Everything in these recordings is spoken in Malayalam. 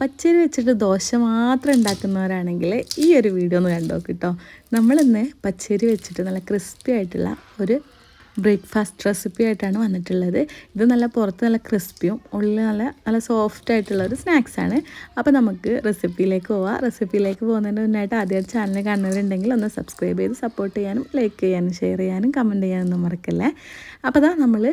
പച്ചരി വെച്ചിട്ട് ദോശ മാത്രം ഉണ്ടാക്കുന്നവരാണെങ്കിൽ ഈ ഒരു വീഡിയോ ഒന്ന് കണ്ടോ കേട്ടോ നമ്മളിന്ന് പച്ചരി വെച്ചിട്ട് നല്ല ക്രിസ്പി ആയിട്ടുള്ള ഒരു ബ്രേക്ക്ഫാസ്റ്റ് റെസിപ്പി ആയിട്ടാണ് വന്നിട്ടുള്ളത്. ഇത് നല്ല പുറത്ത് നല്ല ക്രിസ്പിയും ഉള്ളിൽ നല്ല നല്ല സോഫ്റ്റ് ആയിട്ടുള്ള ഒരു സ്നാക്സാണ് അപ്പോൾ നമുക്ക് റെസിപ്പിയിലേക്ക് പോവാം. റെസിപ്പിയിലേക്ക് പോകുന്നതിന് മുന്നായിട്ട് ആദ്യമായിട്ട് ചാനൽ കാണുന്നവരുണ്ടെങ്കിൽ ഒന്ന് സബ്സ്ക്രൈബ് ചെയ്ത് സപ്പോർട്ട് ചെയ്യാനും ലൈക്ക് ചെയ്യാനും ഷെയർ ചെയ്യാനും കമന്റ് ചെയ്യാനൊന്നും മറക്കല്ലേ. അപ്പോൾ അതാ നമ്മൾ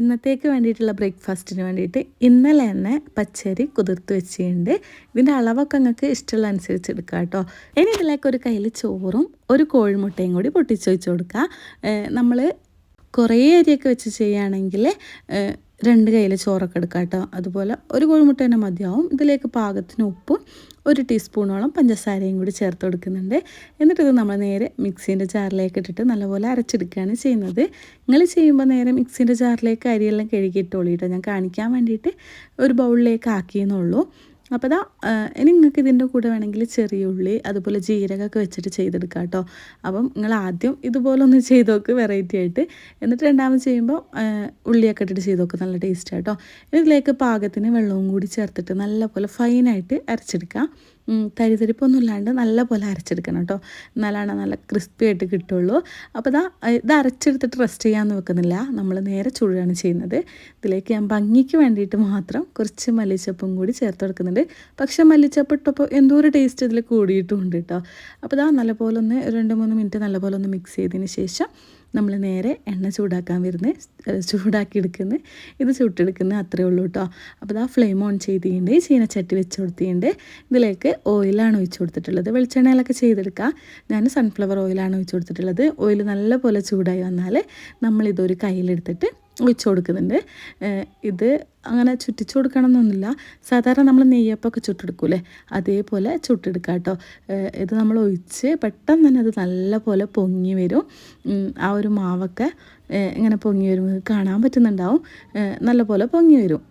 ഇന്നത്തേക്ക് വേണ്ടിയിട്ടുള്ള ബ്രേക്ക്ഫാസ്റ്റിന് വേണ്ടിയിട്ട് ഇന്നലെ തന്നെ പച്ചരി കുതിർത്ത് വെച്ചിട്ടുണ്ട്. ഇതിന്റെ അളവൊക്കെ നിങ്ങൾക്ക് ഇഷ്ടമുള്ള അനുസരിച്ച് എടുക്കുക കേട്ടോ. ഇനി ഇതിലേക്ക് ഒരു കയ്യിൽ ചോറും ഒരു കോഴിമുട്ടയും കൂടി പൊട്ടിച്ച് വെച്ച് കൊടുക്കുക നമ്മൾ കുറേ അരിയൊക്കെ വെച്ച് ചെയ്യുകയാണെങ്കിൽ രണ്ട് കയ്യിൽ ചോറൊക്കെ എടുക്കാം കേട്ടോ അതുപോലെ ഒരു കോഴിമുട്ട തന്നെ മതിയാവും. ഇതിലേക്ക് പാകത്തിന് ഉപ്പും ഒരു ടീസ്പൂണോളം പഞ്ചസാരയും കൂടി ചേർത്ത് കൊടുക്കുന്നുണ്ട്. എന്നിട്ട് ഇത് നമ്മൾ നേരെ മിക്സീന്റെ ജാറിലേക്ക് ഇട്ടിട്ട് നല്ലപോലെ അരച്ചെടുക്കുകയാണ് ചെയ്യുന്നത്. നിങ്ങൾ ചെയ്യുമ്പോൾ നേരെ മിക്സീന്റെ ജാറിലേക്ക് അരിയെല്ലാം കഴുകിയിട്ടോളിട്ടോ ഞാൻ കാണിക്കാൻ വേണ്ടിയിട്ട് ഒരു ബൗളിലേക്ക് ആക്കിയെന്നുള്ളൂ അപ്പോൾ അതാ ഇനി നിങ്ങൾക്ക് ഇതിന്റെ കൂടെ വേണമെങ്കിൽ ചെറിയ ഉള്ളി അതുപോലെ ജീരകമൊക്കെ വെച്ചിട്ട് ചെയ്തെടുക്കാം കേട്ടോ. അപ്പം നിങ്ങൾ ആദ്യം ഇതുപോലെ ഒന്ന് ചെയ്ത് നോക്ക് വെറൈറ്റി ആയിട്ട്. എന്നിട്ട് രണ്ടാമത് ചെയ്യുമ്പോൾ ഉള്ളിയൊക്കെ ഇട്ടിട്ട് ചെയ്ത് നോക്ക് നല്ല ടേസ്റ്റ് കേട്ടോ. ഇതിലേക്ക് പാകത്തിന് വെള്ളവും കൂടി ചേർത്തിട്ട് നല്ലപോലെ ഫൈനായിട്ട് അരച്ചെടുക്കാം. തരിതരിപ്പൊന്നും ഇല്ലാണ്ട് നല്ല പോലെ അരച്ചെടുക്കണം കേട്ടോ. എന്നാലാണ് നല്ല ക്രിസ്പി ആയിട്ട് കിട്ടുള്ളൂ. അപ്പോൾ ഇതാ ഇത് അരച്ചെടുത്തിട്ട് റെസ്റ്റ് ചെയ്യാമെന്ന് വെക്കുന്നില്ല. നമ്മൾ നേരെ ചുഴുകയാണ് ചെയ്യുന്നത്. ഇതിലേക്ക് ഞാൻ ഭംഗിക്ക് വേണ്ടിയിട്ട് മാത്രം കുറച്ച് മല്ലിച്ചപ്പും കൂടി ചേർത്ത് കൊടുക്കുന്നുണ്ട്. പക്ഷെ മല്ലിച്ചപ്പ് ഇട്ടപ്പോൾ എന്തോ ഒരു ടേസ്റ്റ് ഇതിൽ കൂടിയിട്ടുമുണ്ട് കേട്ടോ. അപ്പോൾ ഇതാ നല്ലപോലെ ഒന്ന് രണ്ട് മൂന്ന് മിനിറ്റ് നല്ലപോലെ ഒന്ന് മിക്സ് ചെയ്തതിന് ശേഷം നമ്മൾ നേരെ എണ്ണ ചൂടാക്കാൻ വരുന്നത് ചൂടാക്കി എടുക്കുന്നത് ഇത് ചുട്ടെടുക്കുന്നത് അത്രയേ ഉള്ളൂ കേട്ടോ അപ്പോൾ ആ ഫ്ലെയിം ഓൺ ചെയ്തിട്ടുണ്ട്. ചീനച്ചട്ടി വെച്ച് കൊടുത്തിട്ടുണ്ട്. ഇതിലേക്ക് ഓയിലാണ് ഒഴിച്ച് കൊടുത്തിട്ടുള്ളത്. വെളിച്ചെണ്ണയിലൊക്കെ ചെയ്തെടുക്കുക ഞാൻ സൺഫ്ലവർ ഓയിലാണ് ഒഴിച്ച് കൊടുത്തിട്ടുള്ളത്. ഓയിൽ നല്ലപോലെ ചൂടായി വന്നാൽ നമ്മളിതൊരു കയ്യിലെടുത്തിട്ട് ഒഴിച്ചു കൊടുക്കുന്നുണ്ട്. ഇത് അങ്ങനെ ചുറ്റിച്ചു കൊടുക്കണം എന്നൊന്നുമില്ല സാധാരണ നമ്മൾ നെയ്യപ്പൊക്കെ ചുട്ടെടുക്കൂലേ അതേപോലെ ചുട്ടെടുക്കുക കേട്ടോ. ഇത് നമ്മൾ ഒഴിച്ച് പെട്ടെന്ന് തന്നെ അത് നല്ല പൊങ്ങി വരും. ആ ഒരു മാവൊക്കെ ഇങ്ങനെ പൊങ്ങി വരും കാണാൻ പറ്റുന്നുണ്ടാവും. നല്ല പോലെ പൊങ്ങി വരും.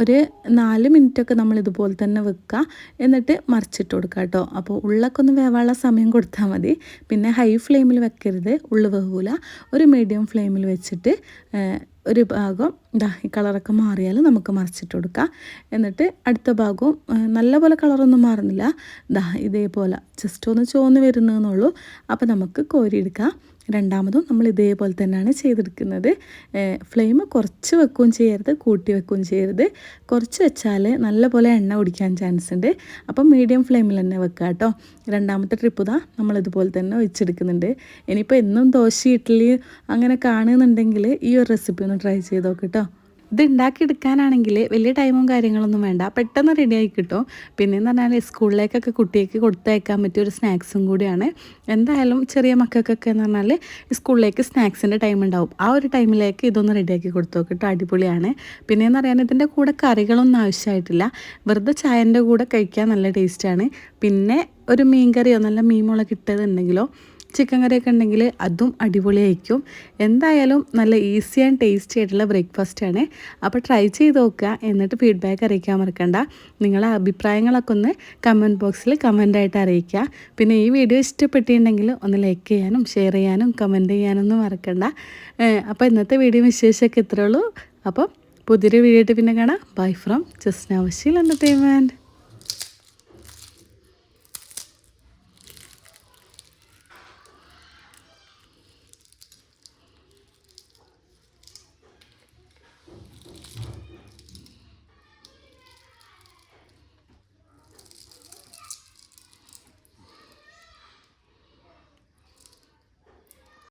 ഒരു നാല് മിനിറ്റൊക്കെ നമ്മൾ ഇതുപോലെ തന്നെ വെക്കുക. എന്നിട്ട് മറിച്ചിട്ട് കൊടുക്കുക കേട്ടോ. അപ്പോൾ ഉള്ളൊക്കെ ഒന്ന് വേവാനുള്ള സമയം കൊടുത്താൽ മതി. പിന്നെ ഹൈ ഫ്ലെയിമിൽ വെക്കരുത്. ഉള്ളു വേവൂല. ഒരു മീഡിയം ഫ്ലെയിമിൽ വെച്ചിട്ട് ഒരു ഭാഗം ഇതാ ഈ കളറൊക്കെ മാറിയാൽ നമുക്ക് മറിച്ചിട്ട് കൊടുക്കാം. എന്നിട്ട് അടുത്ത ഭാഗവും നല്ലപോലെ കളറൊന്നും മാറുന്നില്ല. ദാ ഇതേപോലെ ജസ്റ്റ് ഒന്ന് ചോന്ന് വരുന്നതെന്നുള്ളൂ അപ്പോൾ നമുക്ക് കോരിയെടുക്കാം. രണ്ടാമതും നമ്മൾ ഇതേപോലെ തന്നെയാണ് ചെയ്തെടുക്കുന്നത്. ഫ്ലെയിം കുറച്ച് വെക്കുകയും ചെയ്യരുത് കൂട്ടി വെക്കുകയും ചെയ്യരുത്. കുറച്ച് വെച്ചാൽ നല്ലപോലെ എണ്ണ കുടിക്കാൻ ചാൻസ് ഉണ്ട്. അപ്പം മീഡിയം ഫ്ലെയിമിൽ തന്നെ വെക്കുക കേട്ടോ. രണ്ടാമത്തെ ട്രിപ്പ് ഇതാ നമ്മളിതുപോലെ തന്നെ ഒഴിച്ചെടുക്കുന്നുണ്ട് ഇനിയിപ്പോൾ എന്നും ദോശ ഇഡ്ഡലി അങ്ങനെ കാണുന്നുണ്ടെങ്കിൽ ഈ ഒരു റെസിപ്പി ഒന്ന് ട്രൈ ചെയ്ത് കേട്ടോ ഇത് ഉണ്ടാക്കിയെടുക്കാനാണെങ്കിൽ വലിയ ടൈമും കാര്യങ്ങളൊന്നും വേണ്ട. പെട്ടെന്ന് റെഡിയായി കിട്ടും. പിന്നെ എന്ന് പറഞ്ഞാൽ സ്കൂളിലേക്കൊക്കെ കുട്ടിക്ക് കൊടുത്തയക്കാൻ പറ്റിയ ഒരു സ്നാക്സും കൂടിയാണ്. എന്തായാലും ചെറിയ മക്കൾക്കൊക്കെ എന്ന് പറഞ്ഞാൽ സ്കൂളിലേക്ക് സ്നാക്സിന്റെ ടൈം ഉണ്ടാവും. ആ ഒരു ടൈമിലേക്ക് ഇതൊന്ന് റെഡിയാക്കി കൊടുത്തു കേട്ടോ അടിപൊളിയാണ്. പിന്നെ എന്ന് പറയാൻ ഇതിന്റെ കൂടെ കറികളൊന്നും ആവശ്യമായിട്ടില്ല. വെറുതെ ചായന്റെ കൂടെ കഴിക്കാൻ നല്ല ടേസ്റ്റാണ് പിന്നെ ഒരു മീൻ കറിയോ നല്ല മീൻ മുളക് ഇട്ടതുണ്ടെങ്കിലോ ചിക്കൻ കറിയൊക്കെ ഉണ്ടെങ്കിൽ അതും അടിപൊളിയായിരിക്കും. എന്തായാലും നല്ല ഈസി ആൻഡ് ടേസ്റ്റി ആയിട്ടുള്ള ബ്രേക്ക്ഫാസ്റ്റ് ആണ്. അപ്പോൾ ട്രൈ ചെയ്ത് നോക്കുക. എന്നിട്ട് ഫീഡ്ബാക്ക് അറിയിക്കാൻ മറക്കണ്ട. നിങ്ങളെ അഭിപ്രായങ്ങളൊക്കെ ഒന്ന് കമന്റ് ബോക്സിൽ കമന്റായിട്ട് അറിയിക്കുക. പിന്നെ ഈ വീഡിയോ ഇഷ്ടപ്പെട്ടിട്ടുണ്ടെങ്കിൽ ഒന്ന് ലൈക്ക് ചെയ്യാനും ഷെയർ ചെയ്യാനും കമന്റ് ചെയ്യാനൊന്നും മറക്കണ്ട. അപ്പോൾ ഇന്നത്തെ വീഡിയോ വിശേഷമൊക്കെ ഇത്രയുള്ളൂ അപ്പം പുതിയൊരു വീഡിയോ ആയിട്ട് പിന്നെ കാണാം. ബൈ ഫ്രം ജസ്റ്റ് നവശീൽ എന്റർടൈൻമെന്റ്